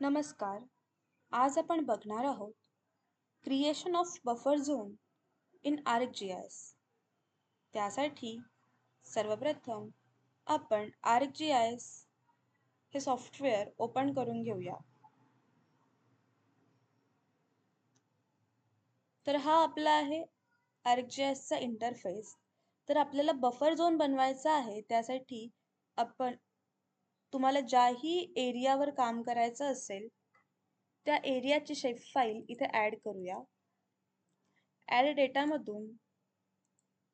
नमस्कार. आज आपण बघणार आहोत creation of buffer zone in R G S. त्यासाठी सर्वप्रथम आपण आर जी एस हे सॉफ्टवेअर ओपन करून घेऊया. तर हा आपला आहे आर जी एसचा इंटरफेस तर आपल्याला बफर झोन बनवायचा आहे त्यासाठी आपण तुम्हाला ज्याही एरियावर काम करायचं असेल त्या एरियाची शेप फाईल इथे ॲड करूया. ॲड डेटामधून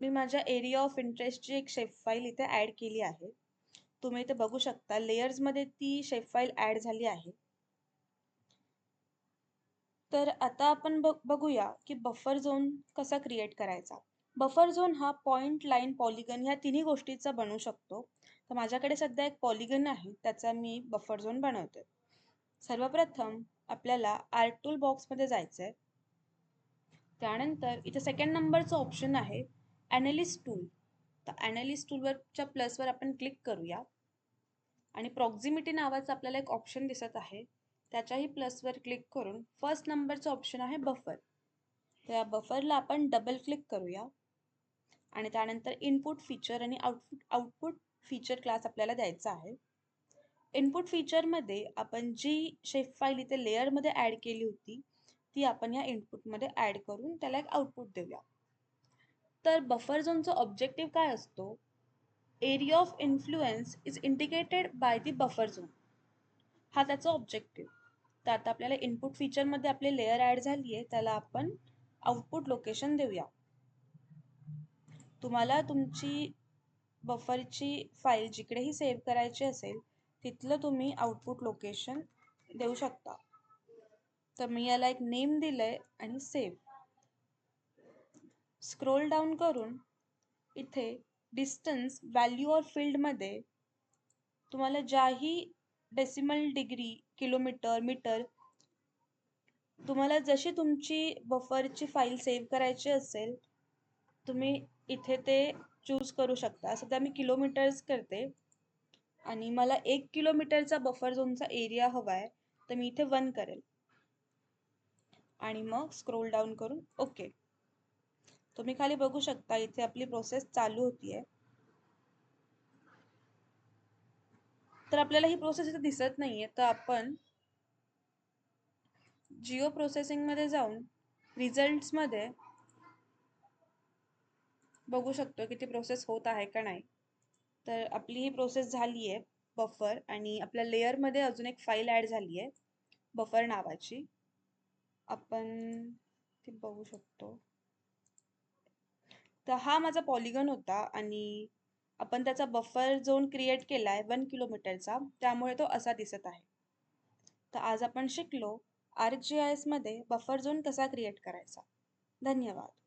मी माझ्या एरिया ऑफ इंटरेस्टची एक शेप फाईल इथे ॲड केली आहे. तुम्ही इथे बघू शकता लेयर्समध्ये ती शेप फाईल ॲड झाली आहे. तर आता आपण बघ बघूया की बफर झोन कसा क्रिएट करायचा. बफर झोन हा पॉइंट लाईन पॉलिगन ह्या तिन्ही गोष्टीचा बनू शकतो. तर माझ्याकडे सध्या एक पॉलिगन आहे त्याचा मी बफर झोन बनवते. सर्वप्रथम आपल्याला आर्ट टूल बॉक्समध्ये जायचं आहे त्यानंतर इथे सेकंड नंबरचं ऑप्शन आहे ॲनालिस्ट टूल तर ॲनालिस्ट टूलवरच्या प्लसवर आपण क्लिक करूया. आणि प्रॉक्झिमिटी नावाचं आपल्याला एक ऑप्शन दिसत आहे. त्याच्याही प्लसवर क्लिक करून फर्स्ट नंबरचं ऑप्शन आहे बफर तर या बफरला आपण डबल क्लिक करूया. आणि त्यानंतर इनपुट फीचर आणि आउटपुट आउटपुट फीचर क्लास आपल्याला द्यायचा आहे. इनपुट फीचरमध्ये आपण जी शेफ फाईल इथे लेअरमध्ये ॲड केली होती ती आपण या इनपुटमध्ये ॲड करून त्याला एक आउटपुट देऊया. तर बफर झोनचा ऑब्जेक्टिव्ह काय असतो? Area of influence is indicated by the buffer zone हा त्याचा ऑब्जेक्टिव्ह तर आता आपल्याला इनपुट फीचरमध्ये आपली लेअर ॲड झाली आहे त्याला आपण आउटपुट लोकेशन देऊया. तुम्हाला तुमची बफरची फाईल जिकडेही सेव्ह करायची असेल तिथलं तुम्ही आउटपुट लोकेशन देऊ शकता. तर मी याला एक नेम दिलंय आणि सेव्ह स्क्रोल डाऊन करून इथे डिस्टन्स व्हॅल्यू ऑर फील्डमध्ये तुम्हाला ज्याही डेसिमल डिग्री किलोमीटर मीटर तुम्हाला जशी तुमची बफरची फाईल सेव्ह करायची असेल तुम्ही इथे ते चूज करू शकता. सध्या मी किलोमीटर्स करते. आणि मला एक किलोमीटरचा बफर झोनचा एरिया हवा आहे तर मी इथे वन करेल. आणि मग स्क्रोल डाऊन करून ओके तुम्ही खाली बघू शकता इथे आपली प्रोसेस चालू होतीये. तर आपल्याला ही प्रोसेस इथे दिसत नाहीये तर आपण जिओ प्रोसेसिंगमध्ये जाऊन रिझल्ट्समध्ये बघू शकतो की ती प्रोसेस होत आहे का नाही. तर आपली ही प्रोसेस झाली आहे बफर आणि आपल्या लेअरमध्ये अजून एक फाईल ॲड झाली आहे बफर नावाची. आपण ती बघू शकतो. तर हा माझा पॉलिगन होता आणि आपण त्याचा बफर झोन क्रिएट केला आहे वन किलोमीटरचा त्यामुळे तो असा दिसत आहे. तर आज आपण शिकलो आर जी आय एसमध्ये बफर झोन कसा क्रिएट करायचा. धन्यवाद.